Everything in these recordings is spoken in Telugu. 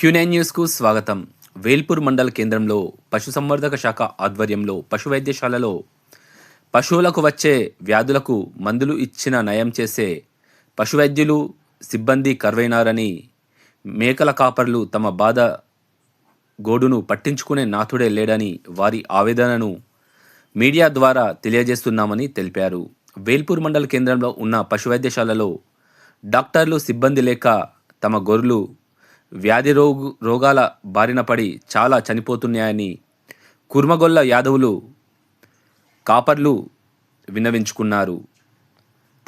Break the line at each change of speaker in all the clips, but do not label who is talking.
క్యూనైన్ న్యూస్కు స్వాగతం. వేల్పూర్ మండల కేంద్రంలో పశుసంవర్ధక శాఖ ఆధ్వర్యంలో పశు వైద్యశాలలో పశువులకు వచ్చే వ్యాధులకు మందులు ఇచ్చిన నయం చేసే పశు వైద్యులు సిబ్బంది కరువైనారని మేకల కాపర్లు తమ బాధ గోడును పట్టించుకునే నాథుడే లేడని వారి ఆవేదనను మీడియా ద్వారా తెలియజేస్తున్నామని తెలిపారు. వేల్పూర్ మండల కేంద్రంలో ఉన్న పశు వైద్యశాలలో డాక్టర్లు సిబ్బంది లేక తమ గొర్రెలు వ్యాధి రోగు రోగాల బారిన పడి చాలా చనిపోతున్నాయని కుర్మగొల్ల యాదవులు కాపర్లు విన్నవించుకున్నారు.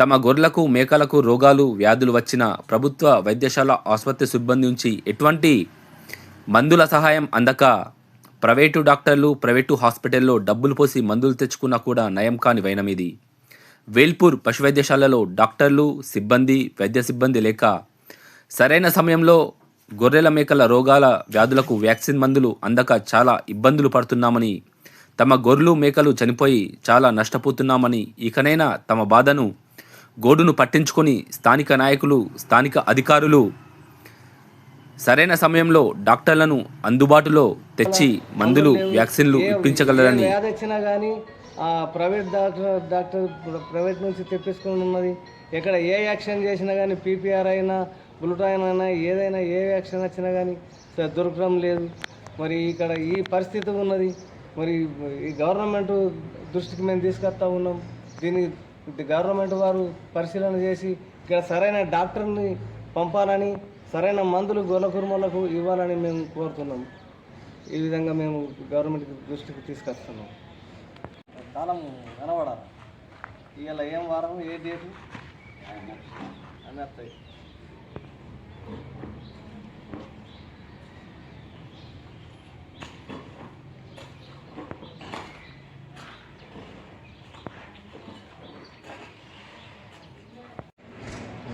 తమ గొర్రెలకు మేకలకు రోగాలు వ్యాధులు వచ్చిన ప్రభుత్వ వైద్యశాల ఆసుపత్రి సిబ్బంది నుంచి ఎటువంటి మందుల సహాయం అందక ప్రైవేటు డాక్టర్లు ప్రైవేటు హాస్పిటల్లో డబ్బులు పోసి మందులు తెచ్చుకున్నా కూడా నయం కాని వైనమిది. వేల్పూర్ పశు వైద్యశాలలో డాక్టర్లు సిబ్బంది వైద్య సిబ్బంది లేక సరైన సమయంలో గొర్రెల మేకల రోగాల వ్యాధులకు వ్యాక్సిన్ మందులు అందక చాలా ఇబ్బందులు పడుతున్నామని తమ గొర్రెలు మేకలు చనిపోయి చాలా నష్టపోతున్నామని ఇకనైనా తమ బాధను గోడును పట్టించుకొని స్థానిక నాయకులు స్థానిక అధికారులు సరైన సమయంలో డాక్టర్లను అందుబాటులో తెచ్చి మందులు వ్యాక్సిన్లు ఇప్పించగలరని
వచ్చినా కానీ ప్రైవేట్ డాక్టర్ డాక్టర్ ప్రైవేట్ నుంచి తెప్పించుకుని ఉన్నది. ఇక్కడ ఏ యాక్షన్ చేసినా కానీ పీపీఆర్ అయినా గ్లూటాయిన్ అయినా ఏదైనా ఏ యాక్షన్ వచ్చినా కానీ దొరకడం లేదు. మరి ఇక్కడ ఈ పరిస్థితి ఉన్నది. మరి ఈ గవర్నమెంట్ దృష్టికి మేము తీసుకొస్తా ఉన్నాం. దీన్ని గవర్నమెంట్ వారు పరిశీలన చేసి ఇక్కడ సరైన డాక్టర్ని పంపాలని సరైన మందులు గొల్ల కుర్మలకు ఇవ్వాలని మేము కోరుతున్నాం. ఈ విధంగా మేము గవర్నమెంట్ దృష్టికి తీసుకొస్తున్నాం. కాలం కనబడాలి ఇవాళ ఏం వారం? ఏ డేటు? అని వస్తాయి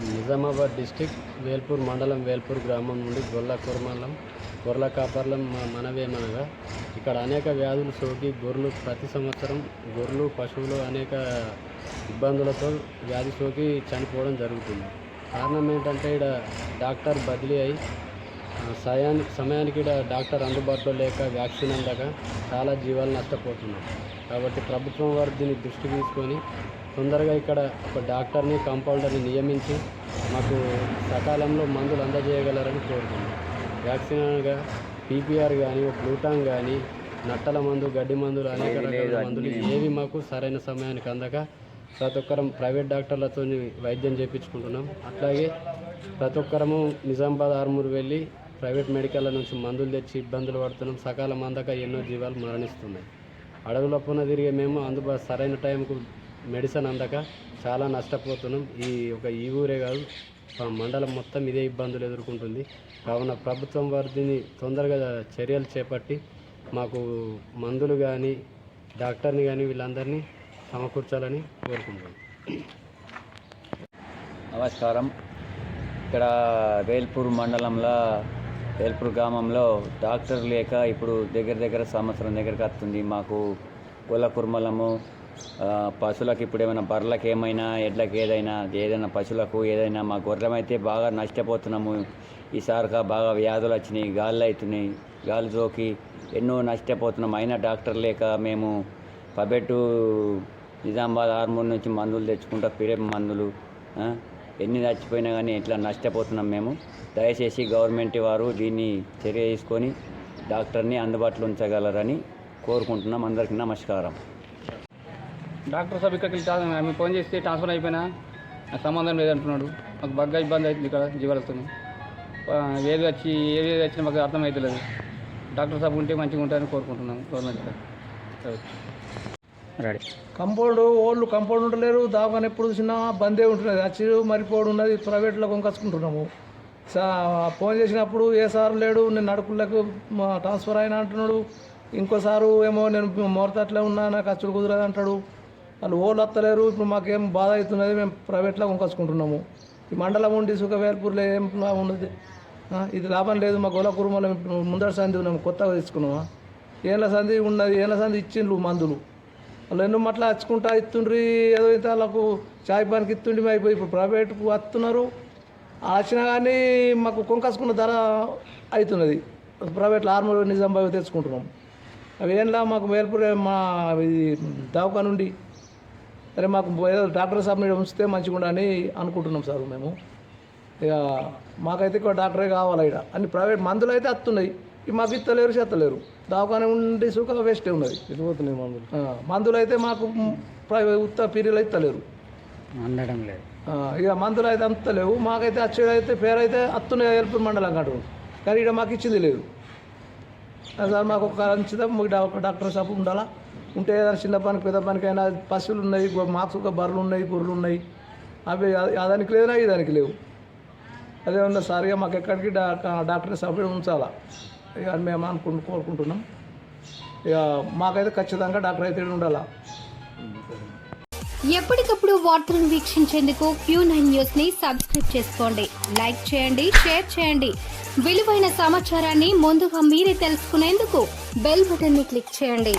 నిజామాబాద్ డిస్టిక్ వేల్పూర్ మండలం వేల్పూర్ గ్రామం నుండి గొల్ల కుర్మలం గొర్రెల కాపర్లం మనవేమనగా ఇక్కడ అనేక వ్యాధులు సోకి గొర్రెలు ప్రతి సంవత్సరం గొర్రెలు పశువులు అనేక ఇబ్బందులతో వ్యాధి సోకి చనిపోవడం జరుగుతుంది. కారణం ఏంటంటే ఇక్కడ డాక్టర్ బదిలీ అయి ఆ, సయానికి సమయానికి ఈడ డాక్టర్ అందుబాటులో లేక వ్యాక్సిన్ అందక చాలా జీవాలు నష్టపోతున్నాయి. కాబట్టి ప్రభుత్వం వారు దీన్ని దృష్టి తీసుకొని తొందరగా ఇక్కడ ఒక డాక్టర్ని కాంపౌండర్ని నియమించి మాకు సకాలంలో మందులు అందజేయగలరని కోరుతున్నాం. వ్యాక్సిన్ అనగా పీపీఆర్ కానీ గ్లూటాన్ కానీ నట్టల మందు గడ్డి మందులు అనేక రకాల మందులు ఏవి మాకు సరైన సమయానికి అందక ప్రతి ఒక్కరం ప్రైవేట్ డాక్టర్లతో వైద్యం చేయించుకుంటున్నాం అట్లాగే ప్రతి ఒక్కరము నిజామాబాద్ ఆర్మూర్ వెళ్ళి ప్రైవేట్ మెడికల్ల నుంచి మందులు తెచ్చి ఇబ్బందులు పడుతున్నాం. సకాలం అందక ఎన్నో జీవాలు మరణిస్తున్నాయి. అడవుల పున తిరిగే మేము అందుబాటు సరైన టైంకు మెడిసిన్ అందక చాలా నష్టపోతున్నాం. ఈ ఒక ఈ ఊరే కాదు మండలం మొత్తం ఇదే ఇబ్బందులు ఎదుర్కొంటుంది. కావున ప్రభుత్వం వారిని తొందరగా చర్యలు చేపట్టి మాకు మందులు కానీ డాక్టర్ని కానీ వీళ్ళందరినీ సమకూర్చాలని కోరుకుంటున్నాం
నమస్కారం. ఇక్కడ వేల్పూర్ మండలంలో వేల్పూర్ గ్రామంలో డాక్టర్ లేక ఇప్పుడు దగ్గర దగ్గర సంవత్సరం దగ్గరకు వస్తుంది. మాకు కుల కుర్మలము పశువులకు ఇప్పుడు ఏమైనా బర్రెలకు ఏమైనా ఎడ్లకు ఏదైనా ఏదైనా పశువులకు ఏదైనా మా గొర్రెమైతే బాగా నష్టపోతున్నాము. ఈసారిగా బాగా వ్యాధులు వచ్చినాయి గాళ్ళు అవుతున్నాయి గాలి జోకి ఎన్నో నష్టపోతున్నాం. అయినా డాక్టర్ లేక మేము పబెట్టు నిజామాబాద్ ఆర్మూర్ నుంచి మందులు తెచ్చుకుంటా పిరే మందులు ఎన్ని చచ్చిపోయినా కానీ ఇట్లా నష్టపోతున్నాం మేము? దయచేసి గవర్నమెంట్ వారు దీన్ని చర్య తీసుకొని డాక్టర్ని అందుబాటులో ఉంచగలరని కోరుకుంటున్నాం. అందరికీ నమస్కారం.
డాక్టర్ సాబ్ ఇక్కడికి ఆమె మేము ఫోన్ చేస్తే ట్రాన్స్ఫర్ అయిపోయినా నాకు సంబంధం లేదంటున్నాడు. మాకు బాగా ఇబ్బంది అవుతుంది ఇక్కడ జీవాలతో ఏది వచ్చి ఏది వచ్చినా మాకు అర్థం అవుతలేదు డాక్టర్ సాబ్ ఉంటే మంచిగా ఉంటారని కోరుకుంటున్నాం గవర్నమెంట్ రెడీ.
కంపౌండ్ ఓళ్ళు కంపౌండ్ ఉండలేరు దావకాని ఎప్పుడు చూసినా బందే ఉంటున్నది. వచ్చి మరిపోడు ఉన్నది ప్రైవేట్లో కొనుకొచ్చుకుంటున్నాము. సా ఫోన్ చేసినప్పుడు ఏ సార్ లేడు నేను నడుకులకు ట్రాన్స్ఫర్ అయినా అంటున్నాడు. ఇంకోసారు ఏమో నేను మోరతట్లే ఉన్నా నాకు అచ్చుడు కుదరదు అంటాడు. వాళ్ళు ఓళ్ళు వస్తలేరు ఇప్పుడు మాకేం బాధ అవుతున్నది మేము ప్రైవేట్లో కొనుకొచ్చుకుంటున్నాము. ఈ మండలం ఉండి సుఖవేల్పూర్లో ఏం లాభం ఉన్నది? ఇది లాభం లేదు మా గొల్ల మళ్ళీ ముందర సంధి ఉన్నాము కొత్తగా తీసుకున్నామా? ఏళ్ళ సంధి ఉన్నది ఏళ్ళ సంధి ఇచ్చిండ్రు మందులు. నన్ను ఎన్నో మట్ల వచ్చుకుంటా ఇస్తుండ్రి ఏదో ఇంత వాళ్ళకు చాయ్ పనికి ఇస్తుండి అయిపోయి ఇప్పుడు ప్రైవేట్కు వస్తున్నారు వచ్చినా కానీ మాకు కొంకసుకున్న ధర అవుతున్నది ప్రైవేట్లో ఆర్మూర్ నిజామాబాద్ తెచ్చుకుంటున్నాం. అవి ఏంలా మాకు మేల్పూర్ మా ఇది దవాఖాన నుండి. సరే మాకు ఏదో డాక్టర్ సాబ్ మీద ఉంచితే మంచిగా అని అనుకుంటున్నాం సార్ మేము. ఇక మాకైతే ఇక్కడ డాక్టరే కావాలి ఇక్కడ. అన్ని ప్రైవేట్ మందులు అయితే వస్తున్నాయి మాకు ఇస్తలేరు చేస్తలేరు దవాఖాన ఉండి సుఖ వేస్టే ఉన్నది.
ఇదిపోతున్నాయి మందులు?
మందులు అయితే మాకు ప్రైవేట్ ఉత్త పీరియడ్లు అయితే లేరు
అందడం లేదు.
ఇక మందులు అయితే అంత లేవు. మాకైతే వచ్చేది అయితే పేరు అయితే అత్తున్నాయి ఎల్పూర్ మండలం కంటూ కానీ ఇక్కడ మాకు ఇచ్చింది లేదు. అది సార్ మాకు ఒక మాకు ఒక డాక్టర్ షాప్ ఉండాలా? ఉంటే ఏదైనా చిన్న పనికి పెద్ద పనికైనా పశువులు ఉన్నాయి మాకు ఒక బర్రెలు ఉన్నాయి గొర్రెలు ఉన్నాయి. అవి దానికి లేదునా ఈ దానికి లేవు. అదే ఉంది సార్ ఇక మాకు ఎక్కడికి డా డాక్టర్ సపరేట్ ఉంచాలా? ఇక మేము అనుకుంటు కోరుకుంటున్నాం. ఇక మాకైతే ఖచ్చితంగా డాక్టర్ అయితే ఉండాలా.
ఎప్పటికప్పుడు వార్తలను వీక్షించేందుకు క్యూ నైన్ న్యూస్ని సబ్స్క్రైబ్ చేసుకోండి. లైక్ చేయండి షేర్ చేయండి. విలువైన సమాచారాన్ని ముందుగా మీరే తెలుసుకునేందుకు బెల్ బటన్ని క్లిక్ చేయండి.